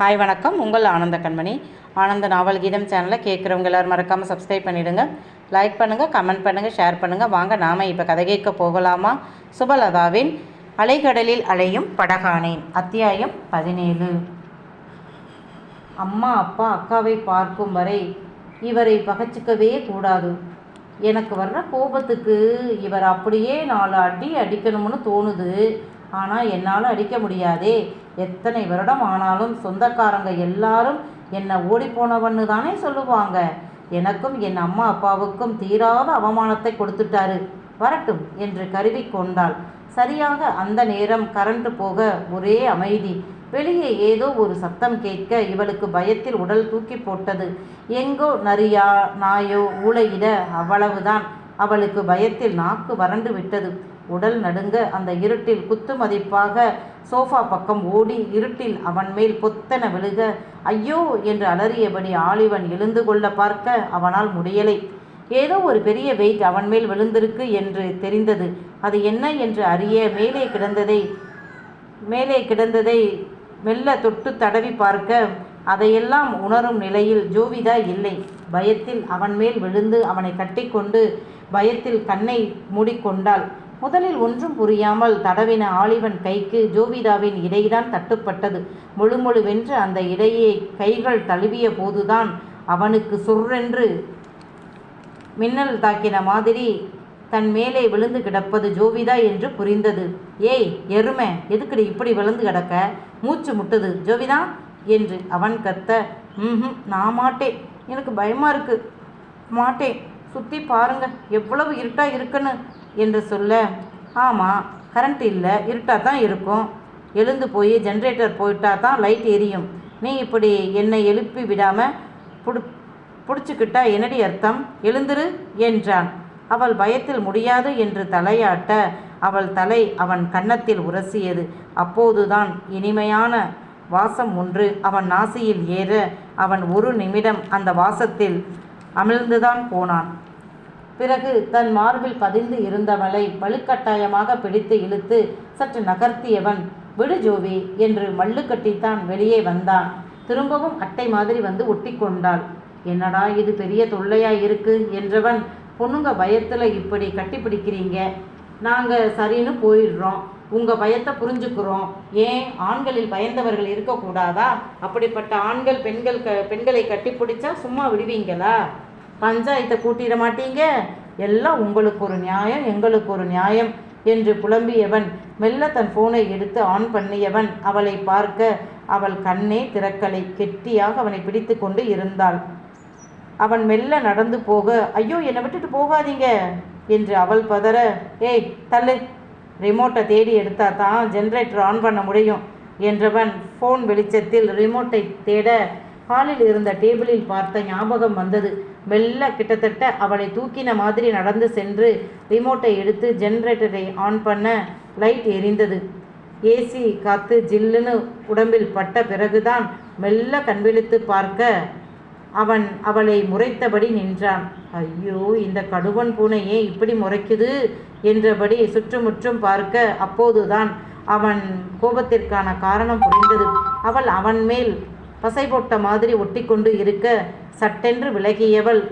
Hi வணக்கம். உங்கள் ஆனந்த கண்மணி. ஆனந்த நாவல் கீதம் சேனலை கேட்குறவங்க எல்லோரும் மறக்காமல் சப்ஸ்கிரைப் பண்ணிவிடுங்க லைக் பண்ணுங்கள் கமெண்ட் பண்ணுங்கள் ஷேர் பண்ணுங்கள் வாங்க நாம் இப்போ கதை கேட்க போகலாமா? சுபலதாவின் அலைகடலில் அலையும் படகானேன். அத்தியாயம் பதினேழு. அம்மா அப்பா அக்காவை பார்க்கும் வரை இவரை பகச்சிக்கவே கூடாது. எனக்கு வர்ற கோபத்துக்கு இவர் அப்படியே நாலு அடி அடிக்கணும்னு தோணுது. ஆனால் என்னால் அடிக்க முடியாதே. எத்தனை வருடம் ஆனாலும் சொந்தக்காரங்க எல்லாரும் என்னை ஓடிப்போனவன்னு தானே சொல்லுவாங்க. எனக்கும் என் அம்மா அப்பாவுக்கும் தீராத அவமானத்தை கொடுத்துட்டாரு. வரட்டும் என்று கருவி கொண்டாள். சரியாக அந்த நேரம் கரண்ட் போக ஒரே அமைதி. வெளியே ஏதோ ஒரு சத்தம் கேட்க இவளுக்கு பயத்தில் உடல் தூக்கி போட்டது. எங்கோ நரியா நாயோ ஊழையிட அவ்வளவுதான். அவளுக்கு பயத்தில் நாக்கு வறண்டு விட்டது. உடல் நடுங்க அந்த இருட்டில் குத்து மதிப்பாக சோஃபா பக்கம் ஓடி இருட்டில் அவன் மேல் பொத்தென விழுக ஐயோ என்று அலறியபடி ஆலிவன் எழுந்து கொள்ள பார்க்க அவனால் முடியலை. ஏதோ ஒரு பெரிய வெயிட் அவன் மேல் விழுந்திருக்கு என்று தெரிந்தது. அது என்ன? என்று அறிய மேலே கிடந்ததை மேலே கிடந்ததை மெல்ல தொட்டு தடவி பார்க்க அதையெல்லாம் உணரும் நிலையில் ஜோவிதா இல்லை. பயத்தில் அவன் மேல் விழுந்து அவனை கட்டிக்கொண்டு பயத்தில் கண்ணை மூடிக்கொண்டாள். முதலில் ஒன்றும் புரியாமல் தடவின ஆலிவன் கைக்கு ஜோவிதாவின் இடைதான் தட்டுப்பட்டது. முழுமுழுவென்று அந்த இடையை கைகள் தழுவிய போதுதான் அவனுக்கு சுர்ரென்று மின்னல் தாக்கின மாதிரி தன் மேலே விழுந்து கிடப்பது ஜோவிதா என்று புரிந்தது. ஏய் எருமை எதுக்குடி இப்படி விழுந்து கிடக்க? மூச்சு முட்டுது. ஜோவிதா? என்று அவன் கத்த ம் நான் மாட்டேன். எனக்கு பயமாக இருக்கு. மாட்டேன். சுற்றி பாருங்க. எவ்வளவு இருட்டாக இருக்குன்னு. என்று சொல்ல ஆமாம் கரண்ட் இல்லை இருட்டாக தான் இருக்கும். எழுந்து போய் ஜென்ரேட்டர் போயிட்டா தான் லைட் எரியும். நீ இப்படி என்னை எழுப்பி விடாமல் புடு பிடிச்சிக்கிட்டா என்னடி அர்த்தம்? எழுந்துரு என்றான். அவள் பயத்தில் முடியாது என்று தலையாட்ட அவள் தலை அவன் கன்னத்தில் உரசியது. அப்போதுதான் இனிமையான வாசம் ஒன்று அவன் நாசியில் ஏற அவன் ஒரு நிமிடம் அந்த வாசத்தில் அமிழ்ந்துதான் போனான். பிறகு தன் மார்பில் பதிந்து இருந்தவளை வலுக்கட்டாயமாக பிடித்து இழுத்து சற்று நகர்த்தியவன் விடு ஜோவி என்று மல்லு கட்டித்தான் வெளியே வந்தான். திரும்பவும் அட்டை மாதிரி வந்து ஒட்டி கொண்டாள் என்னடா இது பெரிய தொல்லையா இருக்கு என்றவன் பொண்ணுங்க பயத்தில் இப்படி கட்டி பிடிக்கிறீங்க நாங்கள் சரின்னு போயிடுறோம். உங்கள் பயத்தை புரிஞ்சுக்கிறோம். ஏன் ஆண்களில் பயந்தவர்கள் இருக்கக்கூடாதா? அப்படிப்பட்ட ஆண்கள் பெண்கள் க பெண்களை கட்டி பிடிச்சா சும்மா விடுவீங்களா? பஞ்சாயத்தை கூட்டிட மாட்டீங்க? எல்லாம் உங்களுக்கு ஒரு நியாயம் எங்களுக்கு ஒரு நியாயம் என்று புலம்பியவன் மெல்ல தன் ஃபோனை எடுத்து ஆன் பண்ணியவன். அவளை பார்க்க அவள் கண்ணே திறக்கலை. கெட்டியாக அவனை பிடித்து கொண்டு இருந்தாள். அவன் மெல்ல நடந்து போக ஐயோ என்னை விட்டுட்டு போகாதீங்க என்று அவள் பதற. ஏய் தள்ளு. ரிமோட்டை தேடி எடுத்தா தான் ஜென்ரேட்டர் ஆன் பண்ண முடியும் என்றவன் ஃபோன் வெளிச்சத்தில் ரிமோட்டை தேட ஹாலில் இருந்த டேபிளில் பார்த்த ஞாபகம் வந்தது. மெல்ல கிட்டத்தட்ட அவளை தூக்கின மாதிரி நடந்து சென்று ரிமோட்டை எடுத்து ஜென்ரேட்டரை ஆன் பண்ண லைட் எரிந்தது. ஏசி காத்து ஜில்லுன்னு உடம்பில் பட்ட பிறகுதான் மெல்ல கண்விழித்து பார்க்க அவன் அவளை முறைத்தபடி நின்றான். ஐயோ இந்த கடுவன் பூனை ஏன் இப்படி முறைக்குது? என்றபடி சுற்றுமுற்றும் பார்க்க அப்போதுதான் அவன் கோபத்திற்கான காரணம் புரிந்தது. அவள் அவன் மேல் பசை போட்ட மாதிரி ஒட்டிக்கொண்டு இருக்க சட்டென்று விலகியவள்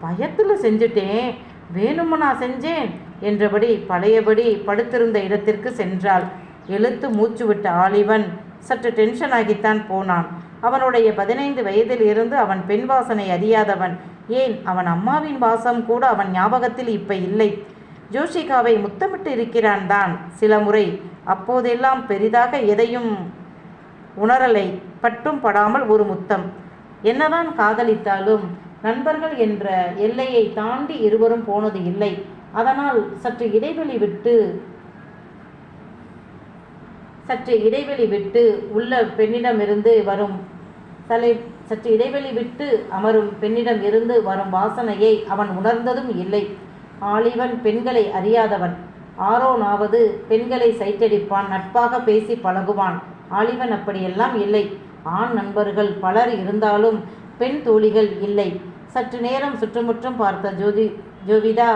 பயத்தில் செஞ்சுட்டேன் வேணுமா நான் செஞ்சேன் என்றபடி பழையபடி படுத்திருந்த இடத்திற்கு சென்றாள். எழுத்து மூச்சு விட்ட ஆலிவன் சற்று டென்ஷன் ஆகித்தான் போனான். அவனுடைய பதினைந்து வயதில் இருந்து அவன் பெண் வாசனை அறியாதவன் ஏன் அவன் அம்மாவின் வாசம் கூட அவன் ஞாபகத்தில் இப்ப இல்லை. ஜோஷிகாவை முத்தமிட்டு இருக்கிறான் தான் சில முறை. அப்போதெல்லாம் பெரிதாக எதையும் உணரலை. பட்டும் படாமல் ஒரு முத்தம். என்னதான் காதலித்தாலும் நண்பர்கள் என்ற எல்லையை தாண்டி இருவரும் போனது இல்லை. அதனால் சற்று இடைவெளி விட்டு சற்று இடைவெளி விட்டு உள்ள பெண்ணிடமிருந்து வரும் தலை சற்று இடைவெளி விட்டு அமரும் பெண்ணிடம் இருந்து வரும் வாசனையை அவன் உணர்ந்ததும் இல்லை. ஆளிவன் பெண்களை அறியாதவன். ஆரோனாவது பெண்களை சைட்டடிப்பான் நட்பாக பேசி பழகுவான். ஆளிவன் அப்படியெல்லாம் இல்லை. ஆண் நண்பர்கள் பலர் இருந்தாலும் பெண் தோழிகள் இல்லை. சற்று நேரம் சுற்றுமுற்றும் பார்த்த ஜோதி ஜோவிதா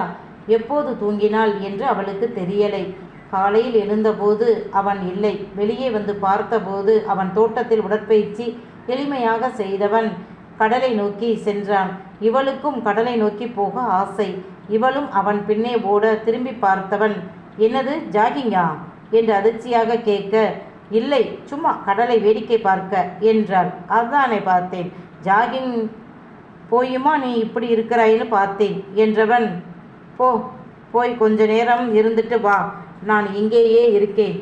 எப்போது தூங்கினாள்? என்று அவளுக்கு தெரியலை. காலையில் எழுந்தபோது அவன் இல்லை. வெளியே வந்து பார்த்தபோது அவன் தோட்டத்தில் உடற்பயிற்சி எளிமையாக செய்தவன் கடலை நோக்கி சென்றான். இவளுக்கும் கடலை நோக்கி போக ஆசை. இவளும் அவன் பின்னே ஓட திரும்பி பார்த்தவன் என்னது ஜாகிங்கா? என்று அதிர்ச்சியாக கேட்க இல்லை சும்மா கடலை வேடிக்கை பார்க்க என்றாள் அதானே பார்த்தேன். ஜாகிங் போயுமா நீ இப்படி இருக்கிறாயின்னு பார்த்தேன் என்றவன். போ போய் கொஞ்ச நேரம் இருந்துட்டு வா. நான் இங்கேயே இருக்கேன்.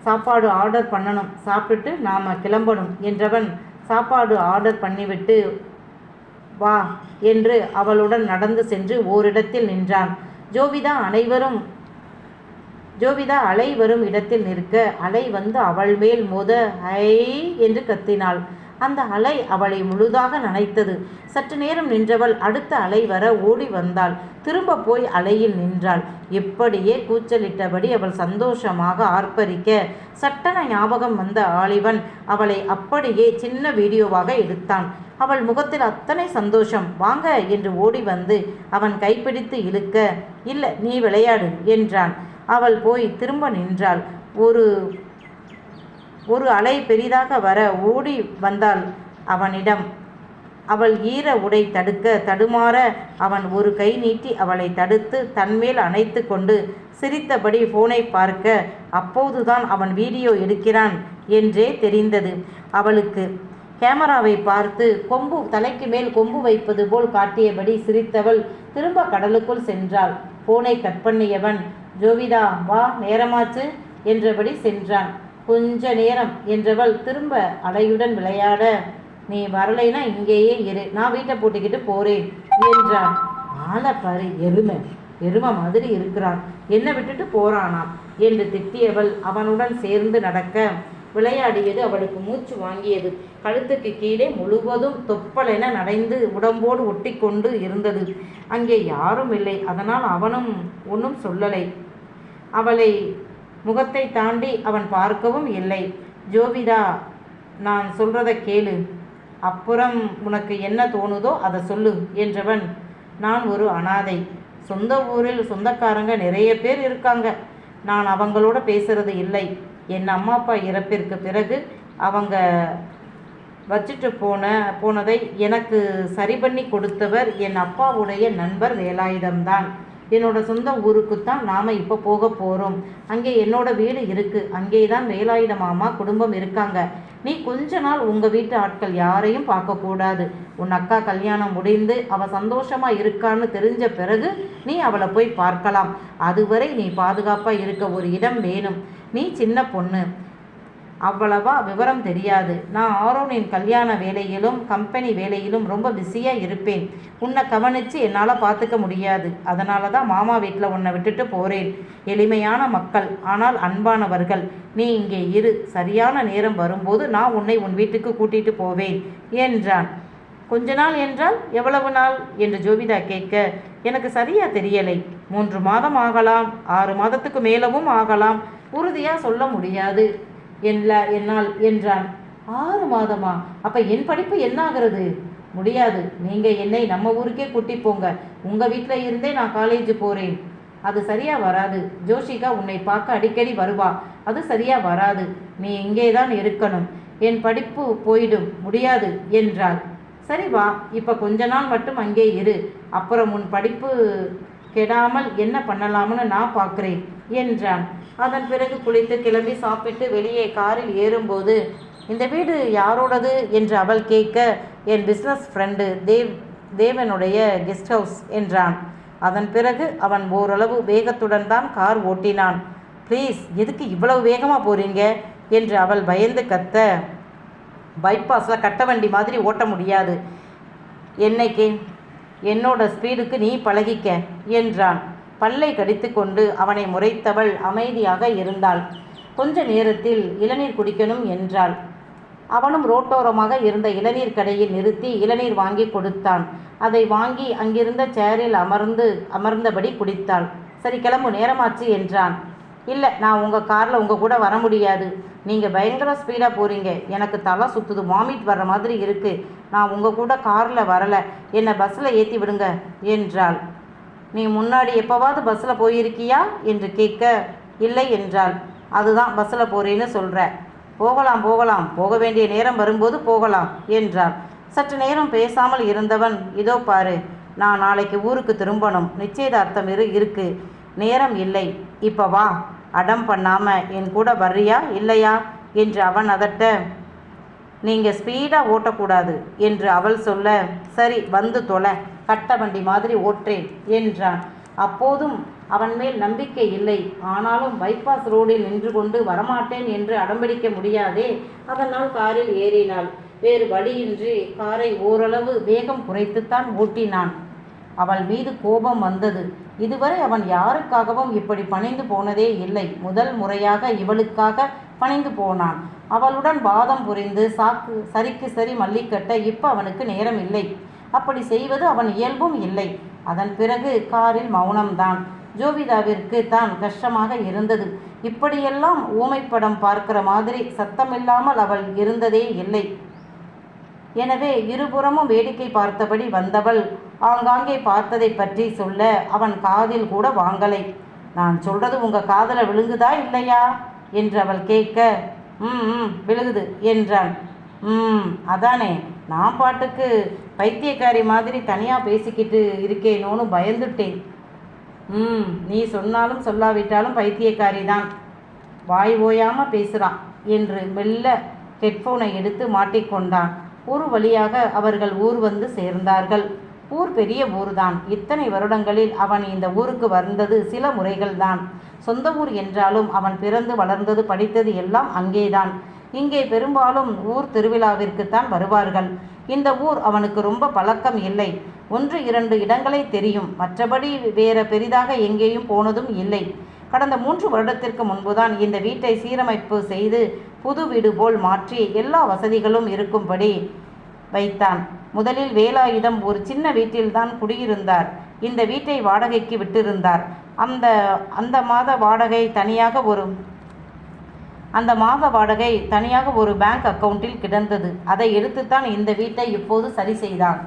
சாப்பாடு ஆர்டர் பண்ணணும். சாப்பிட்டுட்டு நாம் கிளம்பணும் என்றவன். சாப்பாடு ஆர்டர் பண்ணிவிட்டு வா என்று அவளுடன் நடந்து சென்று ஓரிடத்தில் நின்றான். ஜோவிதா அனைவரும் ஜோவிதா அலை வரும் இடத்தில் நிற்க அலை வந்து அவள் மேல் மோத ஐ என்று கத்தினாள். அந்த அலை அவளை முழுதாக நனைத்தது. சற்று நேரம் நின்றவள் அடுத்த அலை வர ஓடி வந்தாள். திரும்ப போய் அலையில் நின்றாள். எப்படியே கூச்சலிட்டபடி அவள் சந்தோஷமாக ஆர்ப்பரிக்க சட்டன ஞாபகம் வந்த ஆலிவன் அவளை அப்படியே சின்ன வீடியோவாக எடுத்தான். அவள் முகத்தில் அத்தனை சந்தோஷம் வாங்க என்று ஓடி வந்து அவன் கைப்பிடித்து இழுக்க இல்லை நீ விளையாடு என்றான். அவள் போய் திரும்ப நின்றாள். ஒரு ஒரு அலை பெரிதாக வர ஓடி வந்தாள் அவனிடம். அவள் ஈர உடை தடுக்க தடுமாற அவன் ஒரு கை நீட்டி அவளை தடுத்து தன்மேல் அணைத்து கொண்டு சிரித்தபடி போனை பார்க்க அப்போதுதான் அவன் வீடியோ எடுக்கிறான் என்றே தெரிந்தது அவளுக்கு. கேமராவை பார்த்து கொம்பு தலைக்கு மேல் கொம்பு வைப்பது போல் காட்டியபடி சிரித்தவள் திரும்ப கடலுக்குள் சென்றாள். போனை கட் பண்ணியவன் ஜோவிதா வா நேரமாச்சு என்றபடி சென்றான். கொஞ்ச நேரம் என்றவள் திரும்ப அலையுடன் விளையாட நீ வரலைன்னா இங்கேயே இரு நான் வீட்டை போட்டுக்கிட்டு போறேன் என்றான். ஆளை பாரு எருமை எருமை மாதிரி இருக்கிறான் என்னை விட்டுட்டு போறானாம் என்று திட்டியவள் அவனுடன் சேர்ந்து நடக்க விளையாடியது அவளுக்கு மூச்சு வாங்கியது. கழுத்துக்கு கீழே முழுவதும் தொப்பலென நடைந்து உடம்போடு ஒட்டி கொண்டு இருந்தது. அங்கே யாரும் இல்லை அதனால் அவனும் ஒன்றும் சொல்லலை. அவளை முகத்தை தாண்டி அவன் பார்க்கவும் இல்லை. ஜோவிதா நான் சொல்றத கேளு. அப்புறம் உனக்கு என்ன தோணுதோ அதை சொல்லு என்றவன். நான் ஒரு அனாதை. சொந்த ஊரில் சொந்தக்காரங்க நிறைய பேர் இருக்காங்க. நான் அவங்களோட பேசுறது இல்லை. என் அம்மா அப்பா இறப்பிற்கு பிறகு அவங்க வச்சுட்டு போன போனதை எனக்கு சரி பண்ணி கொடுத்தவர் என் அப்பாவுடைய நண்பர் வேலாயுதம்தான். என்னோட சொந்த ஊருக்குத்தான் நாம் இப்போ போக போகிறோம் அங்கே என்னோட வீடு இருக்குது அங்கே தான் வேலாயுத மாமா குடும்பம் இருக்காங்க. நீ கொஞ்ச நாள் உங்கள் வீட்டு ஆட்கள் யாரையும் பார்க்கக்கூடாது உன் அக்கா கல்யாணம் முடிந்து அவள் சந்தோஷமாக இருக்கான்னு தெரிஞ்ச பிறகு நீ அவளை போய் பார்க்கலாம். அதுவரை நீ பாதுகாப்பாக இருக்க ஒரு இடம் வேணும். நீ சின்ன பொண்ணு. அவ்வளவா விவரம் தெரியாது. நான் ஆரோனின் கல்யாண வேலையிலும் கம்பெனி வேலையிலும் ரொம்ப பிஸியாக இருப்பேன். உன்னை கவனித்து என்னால் பார்த்துக்க முடியாது. அதனால தான் மாமா வீட்டில் உன்னை விட்டுட்டு போகிறேன் எளிமையான மக்கள் ஆனால் அன்பானவர்கள். நீ இங்கே இரு. சரியான நேரம் வரும்போது நான் உன்னை உன் வீட்டுக்கு கூட்டிகிட்டு போவேன் என்றான். கொஞ்ச நாள் என்றால் எவ்வளவு நாள்? என்று ஜோவிதா கேட்க எனக்கு சரியா தெரியலை. மூன்று மாதம் ஆகலாம். ஆறு மாதத்துக்கு மேலவும் ஆகலாம். உறுதியாக சொல்ல முடியாது. என்ல என்னால் என்றான். ஆறு மாதமா? அப்ப என் படிப்பு என்ன ஆகிறது முடியாது. நீங்க என்னை நம்ம ஊருக்கே கூட்டி போங்க. உங்க வீட்டில் இருந்தே நான் காலேஜ் போறேன். அது சரியா வராது. ஜோஷிகா உன்னை பார்க்க அடிக்கடி வருவா. அது சரியா வராது. நீ இங்கே தான் இருக்கணும். என் படிப்பு போயிடும். முடியாது என்றாள். சரி வா இப்போ கொஞ்ச நாள் மட்டும் அங்கே இரு. அப்புறம் உன் படிப்பு கெடாமல் என்ன பண்ணலாம்னு நான் பார்க்குறேன் என்றான். அதன் பிறகு குளித்து கிளம்பி சாப்பிட்டு வெளியே காரில் ஏறும்போது இந்த வீடு யாரோடது? என்று அவள் கேட்க என் பிஸ்னஸ் ஃப்ரெண்டு தேவ் தேவனுடைய கெஸ்ட் ஹவுஸ் என்றான். அதன் பிறகு அவன் ஓரளவு வேகத்துடன் தான் கார் ஓட்டினான். ப்ளீஸ் எதுக்கு இவ்வளவு வேகமாக போகிறீங்க என்று அவள் பயந்து கத்த பைபாஸில் கட்ட வண்டி மாதிரி ஓட்ட முடியாது. என்னைக்கு என்னோட ஸ்பீடுக்கு நீ பழகிக்க என்றான். பல்லை கடித்துக்கொண்டு அவனை முறைத்தவள் அமைதியாக இருந்தாள். கொஞ்ச நேரத்தில் இளநீர் குடிக்கணும் என்றாள். அவனும் ரோட்டோரமாக இருந்த இளநீர் கடையில் நிறுத்தி இளநீர் வாங்கி கொடுத்தான். அதை வாங்கி அங்கிருந்த சேரில் அமர்ந்து அமர்ந்தபடி குடித்தாள். சரி கிளம்பு நேரமாச்சு என்றான். இல்லை நான் உங்கள் காரில் உங்கள் கூட வர முடியாது. நீங்கள் பயங்கர ஸ்பீடாக போகிறீங்க எனக்கு தலை சுற்றுது வாமிட் வர்ற மாதிரி இருக்குது நான் உங்கள் கூட காரில் வரலை. என்னை பஸ்ஸில் ஏற்றி விடுங்க என்றாள். நீ முன்னாடி எப்போவாவது பஸ்ஸில் போயிருக்கியா? என்று கேட்க இல்லை என்றாள். அதுதான் பஸ்ஸில் போகிறேன்னு சொல்கிற போகலாம் போகலாம். போக வேண்டிய நேரம் வரும்போது போகலாம் என்றாள். சற்று நேரம் பேசாமல் இருந்தவன் இதோ பாரு நான் நாளைக்கு ஊருக்கு திரும்பணும். நிச்சயதார்த்தம் இரு இருக்கு. நேரம் இல்லை. இப்போ வா. அடம் பண்ணாமல் என் கூட வர்றியா? இல்லையா? என்று அவன் அதட்ட நீங்கள் ஸ்பீடாக ஓட்டக்கூடாது என்று அவள் சொல்ல சரி வந்து தொலை. கட்ட வண்டி மாதிரி ஓட்டேன் என்றான். அப்போதும் அவன் மேல் நம்பிக்கை இல்லை. ஆனாலும் பைபாஸ் ரோடில் நின்று கொண்டு வரமாட்டேன் என்று அடம்பிடிக்க முடியாதே அதனால் காரில் ஏறினாள். வேறு வழியின்றி காரை ஓரளவு வேகம் குறைத்துத்தான் ஓட்டினான். அவள் மீது கோபம் வந்தது. இதுவரை அவன் யாருக்காகவும் இப்படி பணிந்து போனதே இல்லை. முதல் முறையாக இவளுக்காக பணிந்து போனான். அவளுடன் வாதம் புரிந்து சாக்கு சரிக்கு சரி மல்லிக்கட்ட இப்போ அவனுக்கு நேரம் இல்லை அப்படி செய்வது அவன் இயல்பும் இல்லை. அதன் பிறகு காரில் மௌனம்தான். ஜோவிதாவிற்கு தான் கஷ்டமாக இருந்தது. இப்படியெல்லாம் ஊமைப்படம் பார்க்கிற மாதிரி சத்தமில்லாமல் அவள் இருந்ததே இல்லை. எனவே இருபுறமும் வேடிக்கை பார்த்தபடி வந்தவள் ஆங்காங்கே பார்த்ததை பற்றி சொல்ல அவன் காதில் கூட வாங்கலை. நான் சொல்றது உங்க காதல விழுங்குதா இல்லையா? என்று அவள் கேட்க ம் ம் விழுகுது என்றான். ம் அதானே. நான் பாட்டுக்கு பைத்தியக்காரி மாதிரி தனியாக பேசிக்கிட்டு இருக்கேனோன்னு பயந்துட்டேன். ம் நீ சொன்னாலும் சொல்லாவிட்டாலும் பைத்தியக்காரி தான் வாய் ஓயாமல் பேசுகிறான் என்று மெல்ல ஹெட்ஃபோனை எடுத்து மாட்டிக்கொண்டான். ஒரு வழியாக அவர்கள் ஊர் வந்து சேர்ந்தார்கள். ஊர் பெரிய ஊர்தான். இத்தனை வருடங்களில் அவன் இந்த ஊருக்கு வந்தது சில முறைகள்தான். சொந்த ஊர் என்றாலும் அவன் பிறந்து வளர்ந்தது படித்தது எல்லாம் அங்கேதான். இங்கே பெரும்பாலும் ஊர் திருவிழாவிற்குத்தான் வருவார்கள். இந்த ஊர் அவனுக்கு ரொம்ப பழக்கம் இல்லை. ஒன்று இரண்டு இடங்களே தெரியும். மற்றபடி வேற பெரிதாக எங்கேயும் போனதும் இல்லை. கடந்த மூன்று வருடத்திற்கு முன்புதான் இந்த வீட்டை சீரமைப்பு செய்து புது வீடு போல் மாற்றி எல்லா வசதிகளும் இருக்கும்படி வைத்தான். முதலில் வேலாயுதம் ஒரு சின்ன வீட்டில்தான் குடியிருந்தார். இந்த வீட்டை வாடகைக்கு விட்டிருந்தார். அந்த அந்த மாத வாடகை தனியாக ஒரு அந்த மாத வாடகை தனியாக ஒரு பேங்க் அக்கவுண்டில் கிடந்தது. அதை எடுத்துத்தான் இந்த வீட்டை இப்போது சரி செய்தான்.